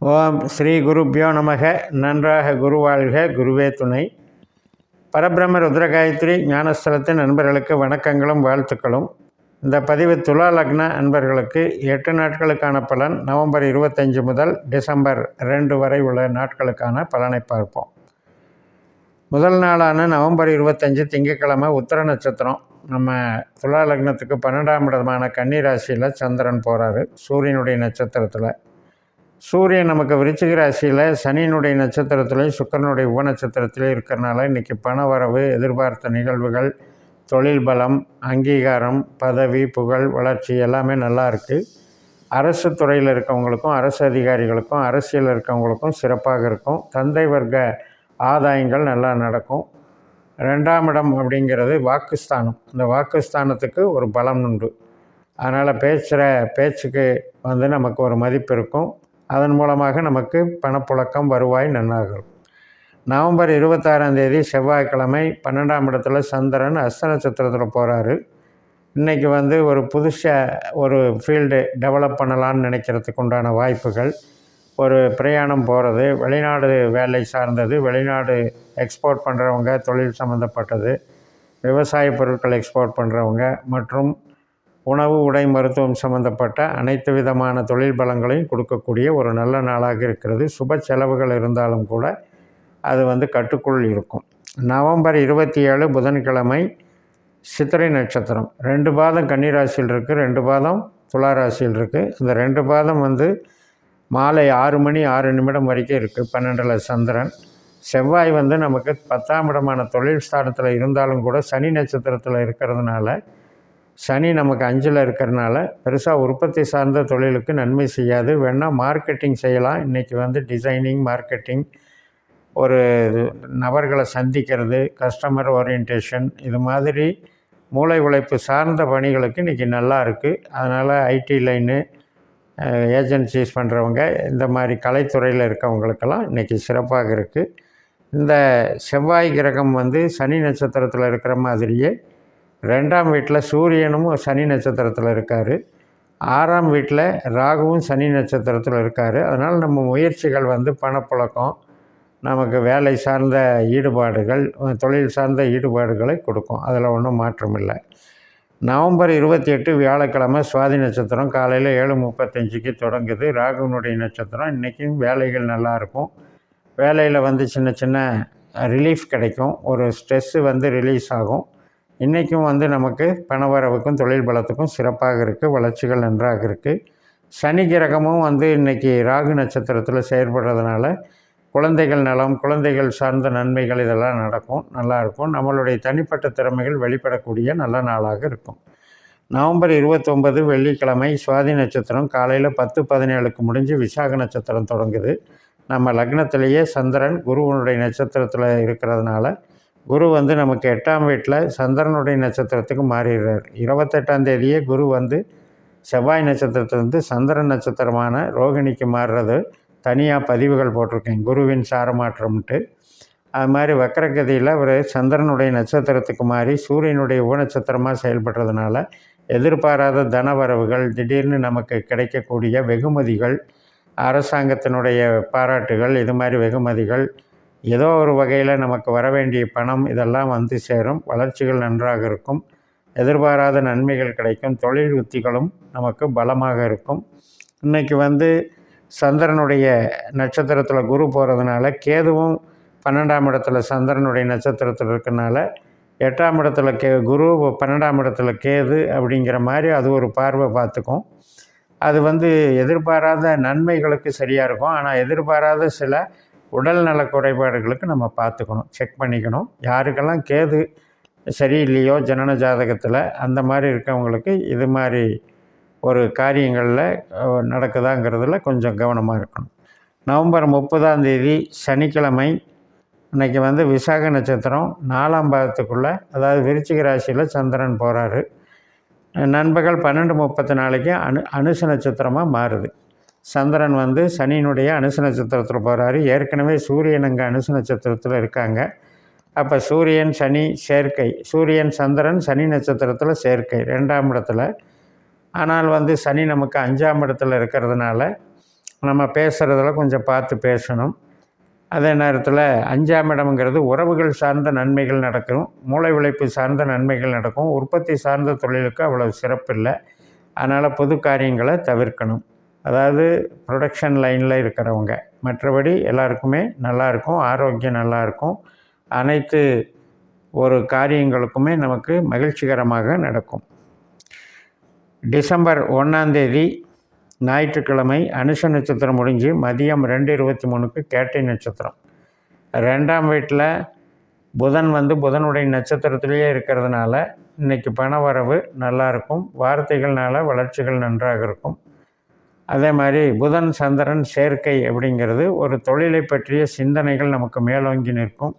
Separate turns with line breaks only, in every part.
ஓம் ஸ்ரீ குருப்பியோ நமக. நன்றாக குருவாழ்க குருவே துணை. பரபிரம்ம ருத்ரகாயத்ரி ஞானஸ்தலத்தின் நண்பர்களுக்கு வணக்கங்களும் வாழ்த்துக்களும். இந்த பதிவு துலா லக்ன அன்பர்களுக்கு எட்டு நாட்களுக்கான பலன். நவம்பர் இருபத்தஞ்சு முதல் டிசம்பர் ரெண்டு வரை உள்ள நாட்களுக்கான பலனை பார்ப்போம். முதல் நாளான நவம்பர் இருபத்தஞ்சி திங்கட்கிழமை உத்தர நட்சத்திரம். நம்ம துலா லக்னத்துக்கு பன்னெண்டாம் இடமான கன்னி ராசியில் சந்திரன் போகிறாரு சூரியனுடைய நட்சத்திரத்தில். சூரியன் நமக்கு விருச்சிக ராசியில் சனியினுடைய நட்சத்திரத்துலேயும் சுக்கரனுடைய உப நட்சத்திரத்திலையும் இருக்கிறனால இன்றைக்கி பண வரவு எதிர்பார்த்த நிகழ்வுகள் தொழில் பலம் அங்கீகாரம் பதவி புகழ் வளர்ச்சி எல்லாமே நல்லா இருக்குது அரசு துறையில் இருக்கவங்களுக்கும் அரசு அதிகாரிகளுக்கும் அரசியல் இருக்கவங்களுக்கும் சிறப்பாக இருக்கும். தந்தை வர்க்க ஆதாயங்கள் நல்லா நடக்கும். ரெண்டாம் இடம் அப்படிங்கிறது வாக்குஸ்தானம். இந்த வாக்குஸ்தானத்துக்கு ஒரு பலம் உண்டு. அதனால் பேசுகிற பேச்சுக்கு வந்து நமக்கு ஒரு மதிப்பு இருக்கும். அதன் மூலமாக நமக்கு பணப்புழக்கம் வருவாய் நன்னாகும். நவம்பர் இருபத்தாறாம் தேதி செவ்வாய்க்கிழமை பன்னெண்டாம் இடத்துல சந்திரன் அஸ்த நட்சத்திரத்தில் போகிறாரு இன்றைக்கி வந்து ஒரு புதுசாக ஒரு ஃபீல்டு டெவலப் பண்ணலான்னு நினைக்கிறதுக்கு உண்டான வாய்ப்புகள். ஒரு பிரயாணம் போகிறது வெளிநாடு வேலை சார்ந்தது வெளிநாடு எக்ஸ்போர்ட் பண்ணுறவங்க தொழில் சம்மந்தப்பட்டது விவசாய பொருட்கள் எக்ஸ்போர்ட் பண்ணுறவங்க மற்றும் உணவு உடை மருத்துவம் சம்மந்தப்பட்ட அனைத்து விதமான தொழில் பலங்களையும் கொடுக்கக்கூடிய ஒரு நல்ல நாளாக இருக்கிறது. சுப செலவுகள் இருந்தாலும் கூட அது வந்து கட்டுக்குள் இருக்கும். நவம்பர் இருபத்தி ஏழு புதன்கிழமை சித்திரை நட்சத்திரம். ரெண்டு பாதம் கன்னிராசியில் இருக்குது ரெண்டு பாதம் துளாராசியில் இருக்குது இந்த ரெண்டு பாதம் வந்து மாலை ஆறு மணி ஆறு நிமிடம் வரைக்கும் இருக்குது பன்னெண்டில் சந்திரன். செவ்வாய் வந்து நமக்கு பத்தாம் இடமான தொழில் ஸ்தானத்தில் இருந்தாலும் கூட சனி நட்சத்திரத்தில் இருக்கிறதுனால சனி நமக்கு அஞ்சில் இருக்கிறனால பெருசாக உற்பத்தி சார்ந்த தொழிலுக்கு நன்மை செய்யாது. வேணால் மார்க்கெட்டிங் செய்யலாம். இன்றைக்கி வந்து டிசைனிங் மார்க்கெட்டிங் ஒரு நபர்களை சந்திக்கிறது கஸ்டமர் ஓரியன்டேஷன் இது மாதிரி மூளை உழைப்பு சார்ந்த பணிகளுக்கு இன்றைக்கி நல்லா இருக்குது அதனால் ஐடி லைனு ஏஜென்சிஸ் பண்ணுறவங்க இந்த மாதிரி கலைத்துறையில் இருக்கவங்களுக்கெல்லாம் இன்றைக்கி சிறப்பாக இருக்குது இந்த செவ்வாய் கிரகம் வந்து சனி நட்சத்திரத்தில் இருக்கிற மாதிரியே ரெண்டாம் வீட்டில் சூரியனும் சனி நட்சத்திரத்தில் இருக்கார். ஆறாம் வீட்டில் ராகுவும் சனி நட்சத்திரத்தில் இருக்கார். அதனால் நம்ம முயற்சிகள் வந்து பணப்புழக்கம் நமக்கு வேலை சார்ந்த ஈடுபாடுகள் தொழில் சார்ந்த ஈடுபாடுகளை கொடுக்கும். அதில் ஒன்றும் மாற்றம் இல்லை. நவம்பர் இருபத்தி எட்டு வியாழக்கிழமை சுவாதி நட்சத்திரம். காலையில் ஏழு முப்பத்தஞ்சுக்கு தொடங்குது. ராகுனுடைய நட்சத்திரம். இன்றைக்கும் வேலைகள் நல்லாயிருக்கும் வேலையில் வந்து சின்ன சின்ன ரிலீஃப் கிடைக்கும். ஒரு ஸ்ட்ரெஸ்ஸு வந்து ரிலீஸ் ஆகும். இன்றைக்கும் வந்து நமக்கு பணவரவுக்கும் தொழில் பலத்துக்கும் சிறப்பாக இருக்குது வளர்ச்சிகள் நன்றாக இருக்குது சனி கிரகமும் வந்து இன்றைக்கி ராகு நட்சத்திரத்தில் செயற்படுறதுனால குழந்தைகள் நலம் குழந்தைகள் சார்ந்த நன்மைகள் இதெல்லாம் நடக்கும் நல்லாயிருக்கும் நம்மளுடைய தனிப்பட்ட திறமைகள் வெளிப்படக்கூடிய நல்ல நாளாக இருக்கும். நவம்பர் இருபத்தொம்பது வெள்ளிக்கிழமை சுவாதி நட்சத்திரம் காலையில் பத்து பதினேழுக்கு முடிஞ்சு விசாக நட்சத்திரம் தொடங்குது. நம்ம லக்னத்திலேயே சந்திரன் குருவனுடைய நட்சத்திரத்தில் இருக்கிறதுனால குரு வந்து நமக்கு எட்டாம் வீட்டில் சந்திரனுடைய நட்சத்திரத்துக்கு மாறிடுறார். இருபத்தெட்டாம் தேதியே குரு வந்து செவ்வாய் நட்சத்திரத்திலேருந்து சந்திரன் நட்சத்திரமான ரோகிணிக்கு மாறுறது தனியாக பதிவுகள் போட்டிருக்கேன். குருவின் சாரமாற்றம்ட்டு. அது மாதிரி வக்கரகதியில் அவர் சந்திரனுடைய நட்சத்திரத்துக்கு மாறி சூரியனுடைய உபநட்சத்திரமாக செயல்படுறதுனால எதிர்பாராத தனவரவுகள் திடீர்னு நமக்கு கிடைக்கக்கூடிய வெகுமதிகள் அரசாங்கத்தினுடைய பாராட்டுகள் இது மாதிரி வெகுமதிகள் ஏதோ ஒரு வகையில் நமக்கு வர வேண்டிய பணம் இதெல்லாம் வந்து சேரும். வளர்ச்சிகள் நன்றாக இருக்கும். எதிர்பாராத நன்மைகள் கிடைக்கும். தொழில் உத்திகளும் நமக்கு பலமாக இருக்கும். இன்றைக்கி வந்து சந்திரனுடைய நட்சத்திரத்தில் குரு போகிறதுனால கேதுவும் பன்னெண்டாம் இடத்துல சந்திரனுடைய நட்சத்திரத்தில் இருக்கனால எட்டாம் இடத்துல கே குரு பன்னெண்டாம் இடத்துல கேது அப்படிங்கிற மாதிரி அது ஒரு பார்வை பார்த்துக்கும். அது வந்து எதிர்பாராத நன்மைகளுக்கு சரியாக இருக்கும். ஆனால் எதிர்பாராத சில உடல் நல குறைபாடுகளுக்கு நம்ம பார்த்துக்கணும். செக் பண்ணிக்கணும். யாருக்கெல்லாம் கேது சரியில்லையோ ஜனன ஜாதகத்தில் அந்த மாதிரி இருக்கவங்களுக்கு இது மாதிரி ஒரு காரியங்களில் நடக்குதாங்கிறதுல கொஞ்சம் கவனமாக இருக்கணும். நவம்பர் முப்பதாம் தேதி சனிக்கிழமை இன்றைக்கி வந்து விசாக நட்சத்திரம் நாலாம் பாதத்துக்குள்ளே அதாவது விருச்சிக ராசியில் சந்திரன் போகிறாரு நண்பகல் பன்னெண்டு முப்பத்தி நாளைக்கு அனு அனுச நட்சத்திரமாக மாறுது. சந்திரன் வந்து சனியினுடைய அனுச நட்சத்திரத்தில் போகிறாரு ஏற்கனவே சூரியன் அங்கே அனுச நட்சத்திரத்தில் இருக்காங்க. அப்போ சூரியன் சனி சேர்க்கை. சூரியன் சந்திரன் சனி நட்சத்திரத்தில் சேர்க்கை ரெண்டாம் இடத்துல. ஆனால் வந்து சனி நமக்கு அஞ்சாம் இடத்துல இருக்கிறதுனால நம்ம பேசுகிறதுல கொஞ்சம் பார்த்து பேசணும். அதே நேரத்தில் அஞ்சாம் இடம்ங்கிறது உறவுகள் சார்ந்த நன்மைகள் நடக்கும். மூளை உழைப்பு சார்ந்த நன்மைகள் நடக்கும். உற்பத்தி சார்ந்த தொழிலுக்கு அவ்வளோ சிறப்பு இல்லை அதனால் பொது காரியங்களை தவிர்க்கணும். அதாவது ப்ரொடக்ஷன் லைனில் இருக்கிறவங்க. மற்றபடி எல்லாருக்குமே நல்லாயிருக்கும் ஆரோக்கியம் நல்லாயிருக்கும் அனைத்து ஒரு காரியங்களுக்குமே நமக்கு மகிழ்ச்சிகரமாக நடக்கும். டிசம்பர் ஒன்றாந்தேதி ஞாயிற்றுக்கிழமை அனுஷ நட்சத்திரம் முடிஞ்சு மதியம் ரெண்டு இருபத்தி மூணுக்கு கேட்டை நட்சத்திரம். ரெண்டாம் வீட்டில் புதன் வந்து புதனுடைய நட்சத்திரத்திலேயே இருக்கிறதுனால இன்றைக்கி பண வரவு நல்லாயிருக்கும் வார்த்தைகள்னால் வளர்ச்சிகள் நன்றாக இருக்கும். அதே மாதிரி புதன் சந்திரன் சேர்க்கை அப்படிங்கிறது ஒரு தொழிலை பற்றிய சிந்தனைகள் நமக்கு மேலோங்கி நிற்கும்.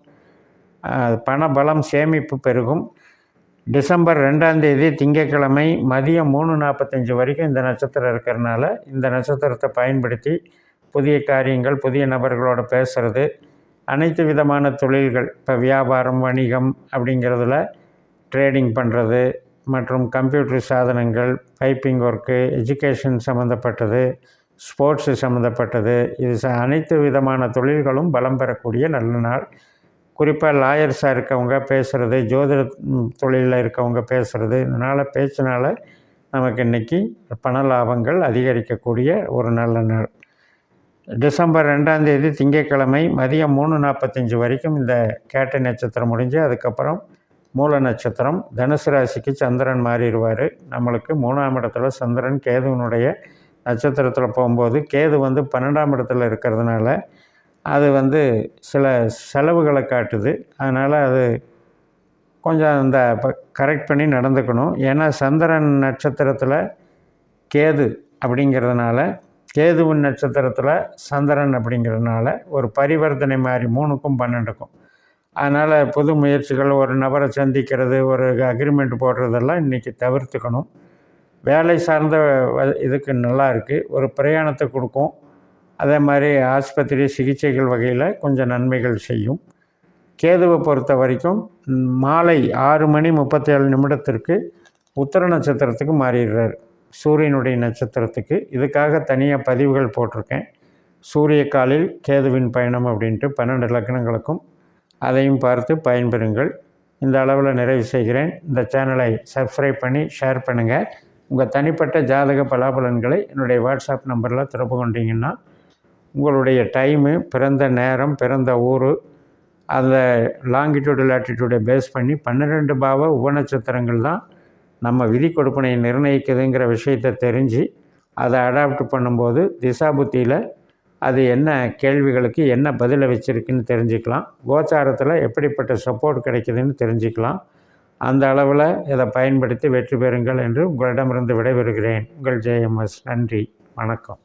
பண பலம் சேமிப்பு பெருகும். டிசம்பர் ரெண்டாம் தேதி திங்கட்கிழமை மதியம் மூணு நாற்பத்தஞ்சு வரைக்கும் இந்த நட்சத்திரம் இருக்கிறனால இந்த நட்சத்திரத்தை பயன்படுத்தி புதிய காரியங்கள் புதிய நபர்களோட பேசுகிறது அனைத்து விதமான தொழில்கள் இப்போ வியாபாரம் வணிகம் அப்படிங்கிறதுல ட்ரேடிங் பண்ணுறது மற்றும் கம்ப்யூட்டர் சாதனங்கள் பைப்பிங் ஒர்க்கு எஜுகேஷன் சம்மந்தப்பட்டது ஸ்போர்ட்ஸு சம்மந்தப்பட்டது இது ச அனைத்து விதமான தொழில்களும் பலம் பெறக்கூடிய நல்ல நாள். குறிப்பாக லாயர்ஸாக இருக்கவங்க பேசுகிறது ஜோதிட தொழிலில் இருக்கவங்க பேசுகிறது இதனால் பேச்சினால் நமக்கு இன்றைக்கி பண லாபங்கள் அதிகரிக்கக்கூடிய ஒரு நல்ல நாள். டிசம்பர் ரெண்டாந்தேதி திங்கட்கிழமை மதியம் மூணு நாற்பத்தஞ்சு வரைக்கும் இந்த கேட்டை நட்சத்திரம் முடிஞ்சு அதுக்கப்புறம் மூல நட்சத்திரம். தனுசு ராசிக்கு சந்திரன் மாறிடுவார். நம்மளுக்கு மூணாம் இடத்துல சந்திரன் கேதுவனுடைய நட்சத்திரத்தில் போகும்போது கேது வந்து பன்னெண்டாம் இடத்துல இருக்கிறதுனால அது வந்து சில செலவுகளை காட்டுது. அதனால் அது கொஞ்சம் அந்த கரெக்ட் பண்ணி நடந்துக்கணும். ஏன்னா சந்திரன் நட்சத்திரத்தில் கேது அப்படிங்கிறதுனால கேதுவின் நட்சத்திரத்தில் சந்திரன் அப்படிங்கிறதுனால ஒரு பரிவர்த்தனை மாதிரி மூணுக்கும் பன்னெண்டுக்கும். அதனால் புது முயற்சிகள் ஒரு நபரை சந்திக்கிறது ஒரு அக்ரிமெண்ட் போடுறதெல்லாம் இன்றைக்கி தவிர்த்துக்கணும். வேலை சார்ந்த இதுக்கு நல்லா இருக்குது ஒரு பிரயாணத்தை கொடுக்கும். அதே மாதிரி ஆஸ்பத்திரி சிகிச்சைகள் வகையில் கொஞ்சம் நன்மைகள் செய்யும். கேதுவை பொறுத்த வரைக்கும் மாலை ஆறு மணி முப்பத்தேழு நிமிடத்திற்கு உத்தர நட்சத்திரத்துக்கு மாறிடுறார். சூரியனுடைய நட்சத்திரத்துக்கு. இதுக்காக தனியாக பதிவுகள் போட்டிருக்கேன். சூரிய காலில் கேதுவின் பயணம் அப்படின்ட்டு பன்னெண்டு லக்னங்களுக்கும் அதையும் பார்த்து பயன்பெறுங்கள். இந்த அளவில் நிறைவு செய்கிறேன். இந்த சேனலை சப்ஸ்கிரைப் பண்ணி ஷேர் பண்ணுங்கள் உங்கள் தனிப்பட்ட ஜாதக பலாபலன்களை என்னுடைய வாட்ஸ்அப் நம்பரில் திறப்பு கொண்டீங்கன்னா உங்களுடைய டைமு பிறந்த நேரம் பிறந்த ஊர் அந்த லாங்கிடியூடு லாட்டிடியூடை பேஸ் பண்ணி பன்னிரெண்டு பாவ உபநட்சத்திரங்கள் தான் நம்ம விதி கொடுப்பனையை நிர்ணயிக்குதுங்கிற விஷயத்தை தெரிஞ்சு அதை அடாப்ட் பண்ணும்போது திசாபுத்தியில் அது என்ன கேள்விகளுக்கு என்ன பதிலை வச்சுருக்குன்னு தெரிஞ்சுக்கலாம். கோச்சாரத்தில் எப்படிப்பட்ட சப்போர்ட் கிடைக்குதுன்னு தெரிஞ்சுக்கலாம். அந்த அளவில் இதை பயன்படுத்தி வெற்றி பெறுங்கள் என்று உங்களிடமிருந்து விடைபெறுகிறேன். உங்கள் ஜேஎம்எஸ் நன்றி. வணக்கம்.